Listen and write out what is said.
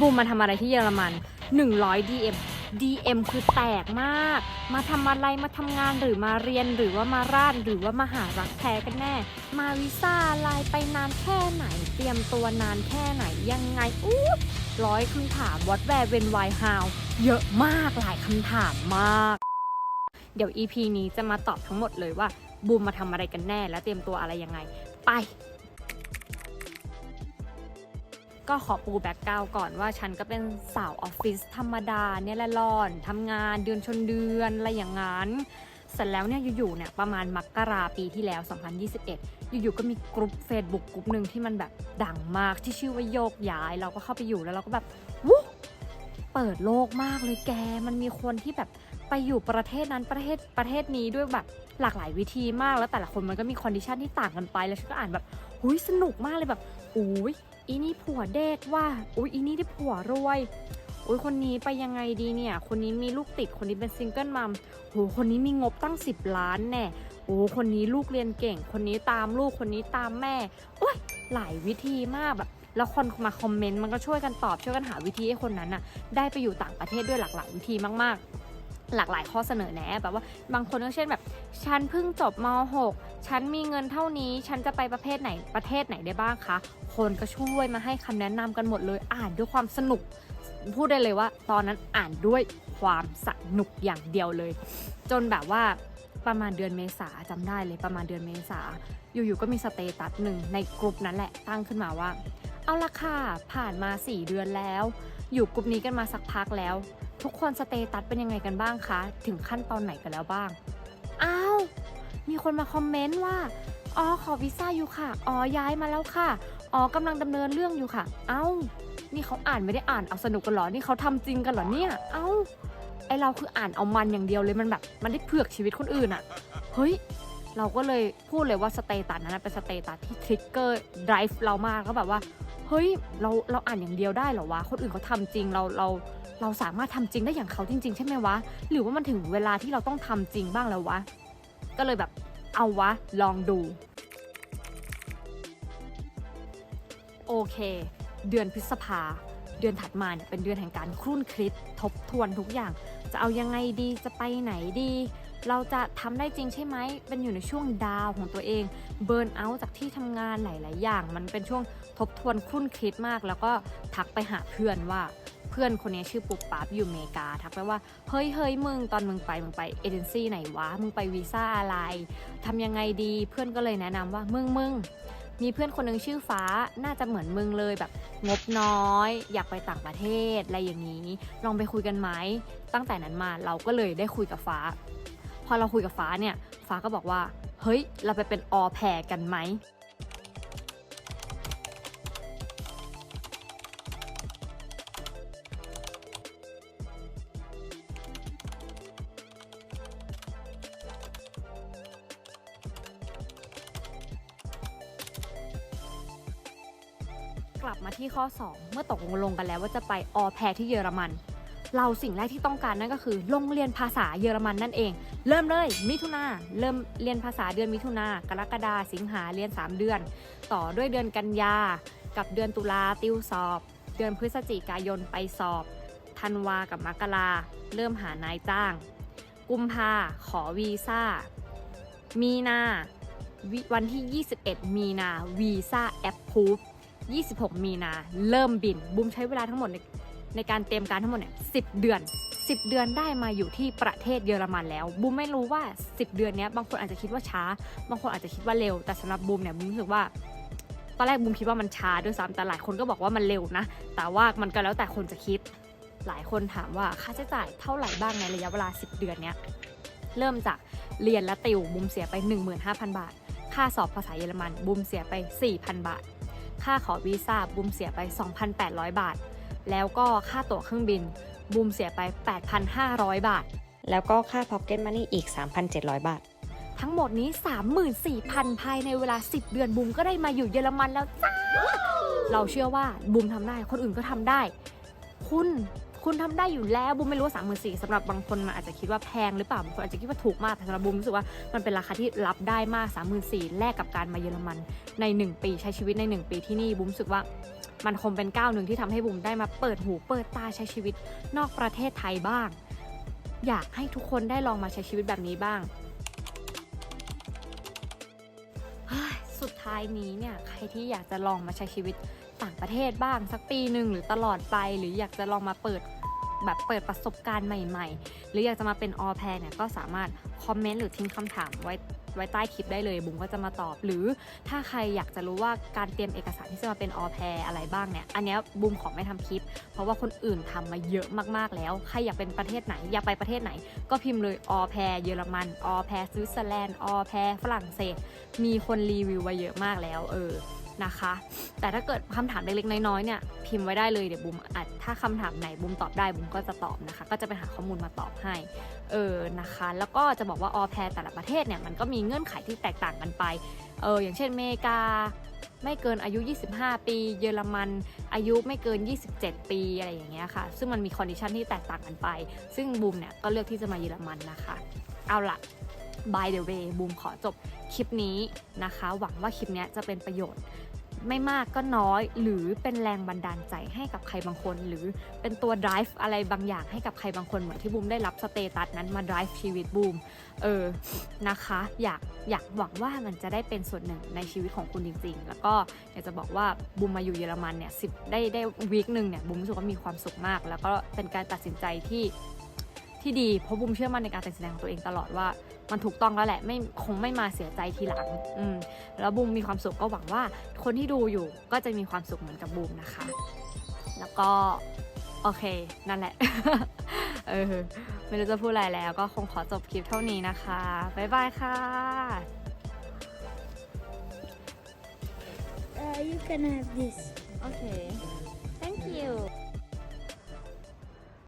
บูมมาทำอะไรที่เยอรมัน 100 DM DM คือแตกมาก มาทำอะไรมาทำงานหรือมาเรียนหรือว่ามาร่านหรือว่ามาหารักแท้กันแน่ มาวีซ่าอะไรไปนานแค่ไหน เตรียมตัวนานแค่ไหนยังไงอู้ร้อยคำถาม what where when why how เยอะมากหลายคำถามมาก เดี๋ยว EP นี้จะมาตอบทั้งหมดเลยว่าบูมมาทำอะไรกันแน่ และเตรียมตัวอะไรยังไง ไป ก็ขอปูแบ็กกราวก่อนว่าฉันก็เป็นสาวออฟฟิศธรรมดาเนี่ยแหละร่อนทำงานเดือนชนเดือนอะไรอย่างนั้นเสร็จแล้วเนี่ยอยู่ๆเนี่ยประมาณมกราปีที่แล้ว 2021 อยู่ๆก็มีกลุ่ม Facebook กลุ่มหนึ่งที่มันแบบดังมากที่ชื่อว่าโยกย้าย เราก็เข้าไปอยู่แล้วเราก็แบบวู้เปิดโลกมากเลยแก มันมีคนที่แบบไปอยู่ประเทศนั้นประเทศประเทศนี้ด้วยแบบหลากหลายวิธีมากแล้วแต่ละคนมันก็มีคอนดิชันที่ต่างกันไปแล้วฉันก็อ่านแบบหุยสนุกมากเลยแบบอุ้ย อีนี่ผัวเด็กว่า อุ้ยอีนี่ได้ผัวรวย อุ้ยคนนี้ไปยังไงดีเนี่ย คนนี้มีลูกติด คนนี้เป็นซิงเกิลมัมโห คนนี้มีงบตั้ง 10 ล้านแน่โอ้คนนี้ลูกเรียนเก่ง คนนี้ตามลูก คนนี้ตามแม่ โอ้ย หลายวิธีมากแบบแล้วคนมาคอมเมนต์มันก็ช่วยกันตอบช่วยกันหาวิธีให้คนนั้นน่ะได้ไปอยู่ต่างประเทศด้วยหลากหลายวิธีมากๆ หลากหลายข้อเสนอแนะแบบว่าบางคนก็เช่นแบบฉันเพิ่งจบม .6 ฉันมีเงินเท่านี้ฉันจะไปประเภทไหนประเทศไหนได้บ้างคะคนก็ช่วยมาให้คำแนะนำกันหมดเลยอ่านด้วยความสนุก พูดได้เลยว่า ตอนนั้นอ่านด้วยความสนุกอย่างเดียวเลย จนแบบว่าประมาณเดือนเมษาจำได้เลยประมาณเดือนเมษาอยู่ๆก็มีสเตตัสหนึ่งในกลุ่มนั้นแหละตั้งขึ้นมาว่า เอาละค่ะผ่านมา 4 เดือนแล้ว อยู่กลุ่มนี้กันมาสักพักแล้ว ทุกคนสเตตัสเป็นยังไงกันบ้างคะ ถึงขั้นตอนไหนกันแล้วบ้าง อ้าว มีคนมาคอมเมนต์ว่า อ๋อขอวีซ่าอยู่ค่ะ อ๋อย้ายมาแล้วค่ะ อ๋อกำลังดำเนินเรื่องอยู่ค่ะ เอ้า นี่เขาอ่านไม่ได้อ่านเอาสนุกกันเหรอ นี่เขาทำจริงกันเหรอเนี่ย เอ้า ไอเราคืออ่านเอามันอย่างเดียวเลยมันแบบ มันได้เผือกชีวิตคนอื่นอะเฮ้ย เราก็เลยพูดเลยว่าสเตตัสนั้นเป็นสเตตัสที่ทริกเกอร์ไดรฟ์เรามากก็แบบว่า เฮ้ย เราเราอ่านอย่างเดียวได้เหรอวะ คนอื่นเขาทำจริงเราเรา เราสามารถทำจริงได้อย่างเขาจริง ๆ ใช่ไหมวะ หรือว่ามันถึงเวลาที่เราต้องทำจริงบ้างแล้ววะ ก็เลยแบบเอาวะ ลองดู โอเค เดือนพฤษภา เดือนถัดมาเนี่ยเป็นเดือนแห่งการครุ่นคิดทบทวนทุกอย่าง จะเอายังไงดีจะไปไหนดี เราจะทำได้จริงใช่ไหมเป็นอยู่ในช่วงดาวของตัวเองเบิร์นเอาท์จากที่ทำงานหลาย ๆ อย่าง มันเป็นช่วงทบทวนครุ่นคิดมาก แล้วก็ทักไปหาเพื่อนว่า เพื่อนคนนี้ชื่อปุ๊บปั๊บอยู่อเมริกาทักไปว่า เฮ้ยเฮ้ยมึงตอนมึงไปมึงไปเอเจนซี่ไหนวะ มึงไปวีซ่าอะไรทำยังไงดีเพื่อนก็เลยแนะนำว่ามึงมึงมีเพื่อนคนหนึงชื่อฟ้าน่าจะเหมือนมึงเลยแบบงบน้อย อยากไปต่างประเทศอะไรอย่างนี้ ลองไปคุยกันไหมตั้งแต่นั้นมาเราก็เลยได้คุยกับฟ้า พอเราคุยกับฟ้าเนี่ย ฟ้าก็บอกว่า เฮ้ย เราไปเป็นออแพรกันไหม กลับมาที่ข้อ 2 เมื่อตกลงกันแล้วว่าจะไปออแพรที่เยอรมัน เราสิ่งแรกที่ต้องการนั่นก็คือลงเรียนภาษาเยอรมันนั่นเอง เริ่มเลยมิถุนาเริ่มเรียนภาษาเดือนมิถุนากรกฎาสิงหาเรียน 3 เดือน ต่อด้วยเดือนกันยา กับเดือนตุลาติวสอบ เดือนพฤศจิกายนไปสอบธันวากับมกราเริ่มหานายจ้าง กุมภาขอวีซ่า มีนาวิวันที่ 21 มีนาวีซ่าแอปพูฟ 26 มีนาเริ่มบินบุมใช้เวลาทั้งหมดในในการเตรียมการทั้งหมดเนี่ย10เดือน 10 เดือนได้มาอยู่ที่ประเทศเยอรมันแล้วบูมไม่รู้ว่า 10 เดือนนี้บางคนอาจจะคิดว่าช้า บางคนอาจจะคิดว่าเร็ว แต่สำหรับบูมเนี่ยบูมรู้สึกว่าตอนแรกบูมคิดว่ามันช้าด้วยซ้ำแต่หลายคนก็บอกว่ามันเร็วนะ แต่ว่ามันก็แล้วแต่คนจะคิด หลายคนถามว่าค่าใช้จ่ายเท่าไหร่บ้างในระยะเวลา 10 เดือนเนี้ยเริ่มจากเรียนและติวบูมเสียไป 15,000 บาท ค่าสอบภาษาเยอรมันบูมเสียไป 4,000 บาท ค่าขอวีซ่าบูมเสียไป 2,800 บาท แล้วก็ค่าตั๋วเครื่องบินบูมเสียไป 8,500 บาท แล้วก็ค่า Pocket Money อีก 3,700 บาท ทั้งหมดนี้ 34,000 ภายในเวลา 10 เดือนบูมก็ได้มาอยู่เยอรมันแล้วจ้า เราเชื่อว่าบูมทำได้ คนอื่นก็ทำได้ คุณ คุณทำได้อยู่แล้วบูมไม่รู้ว่าสามหมื่นสี่สำหรับบางคนมันอาจจะคิดว่าแพงหรือเปล่าบางคนอาจจะคิดว่าถูกมากแต่สำหรับบูมรู้สึกว่ามันเป็นราคาที่รับได้มากสามหมื่นสี่แลกกับการมาเยอรมันในหนึ่งปีใช้ชีวิตในหนึ่งปีที่นี่บูมรู้สึกว่ามันคงเป็นก้าวหนึ่งที่ทำให้บูมได้มาเปิดหูเปิดตาใช้ชีวิตนอกประเทศไทยบ้าง อยากให้ทุกคนได้ลองมาใช้ชีวิตแบบนี้บ้าง สุดท้ายนี้เนี่ยใครที่อยากจะลองมาใช้ชีวิต ต่างประเทศบ้างสักปีหนึ่งหรือตลอดไป หรืออยากจะลองมาเปิดแบบเปิดประสบการณ์ใหม่ๆ หรืออยากจะมาเป็นออแพรเนี่ยก็สามารถคอมเมนต์หรือทิ้งคำถามไว้ไว้ใต้คลิปได้เลยบุ๋มก็จะมาตอบ หรือถ้าใครอยากจะรู้ว่าการเตรียมเอกสารที่จะมาเป็นออแพรอะไรบ้างเนี่ย อันนี้บุ๋มขอไม่ทำคลิป เพราะว่าคนอื่นทำมาเยอะมากๆแล้ว ใครอยากเป็นประเทศไหน อยากไปประเทศไหน ก็พิมพ์เลยออแพรเยอรมันออแพรสวิตเซอร์แลนด์ออแพรฝรั่งเศส มีคนรีวิวไว้เยอะมากแล้ว เออ นะคะ แต่ถ้าเกิดคำถามเล็กๆน้อยๆเนี่ยพิมพ์ไว้ได้เลยเดี๋ยวบุมอาจถ้าคำถามไหนบุมตอบได้บุมก็จะตอบนะคะ ก็จะไปหาข้อมูลมาตอบให้เออนะคะ แล้วก็จะบอกว่าออแพรแต่ละประเทศเนี่ยมันก็มีเงื่อนไขที่แตกต่างกันไปเอออย่างเช่นเมกาไม่เกินอายุ 25 ปี เยอรมัน อายุไม่เกิน 27 ปี อะไรอย่างเงี้ยค่ะ ซึ่งมันมีคอนดิชันที่แตกต่างกันไป ซึ่งบูมเนี่ยก็เลือกที่จะมาเยอรมันนะคะ เอาละ by the way บูมขอจบคลิปนี้นะคะ หวังว่าคลิปนี้จะเป็นประโยชน์ไม่มากก็น้อย หรือเป็นแรงบันดาลใจให้กับใครบางคน หรือเป็นตัว drive อะไรบางอย่างให้กับใครบางคน เหมือนที่บูมได้รับสเตตัสนั้นมา drive ชีวิตบูมเออนะคะ อยากอยากหวังว่ามันจะได้เป็นส่วนหนึ่งในชีวิตของคุณจริง ๆ แล้วก็อยากจะบอกว่าบูมมาอยู่เยอรมันเนี่ยสิได้ได้วีคหนึ่งเนี่ยบูมรู้สึกว่ามีความสุขมาก แล้วก็เป็นการตัดสินใจที่ ที่ดีเพราะบูมเชื่อมั่นในการตัดสินใจของตัวเองตลอดว่า มันถูกต้องแล้วแหละไม่คงไม่มาเสียใจทีหลังอืมแล้วบูมมีความสุขก็หวังว่าคนที่ดูอยู่ก็จะมีความสุขเหมือนกับบูมนะคะ แล้วก็โอเคนั่นแหละเออไม่รู้จะพูดอะไรแล้วก็คงขอจบคลิปเท่านี้นะคะบ๊ายบายค่ะ Uh, you can have this. โอเค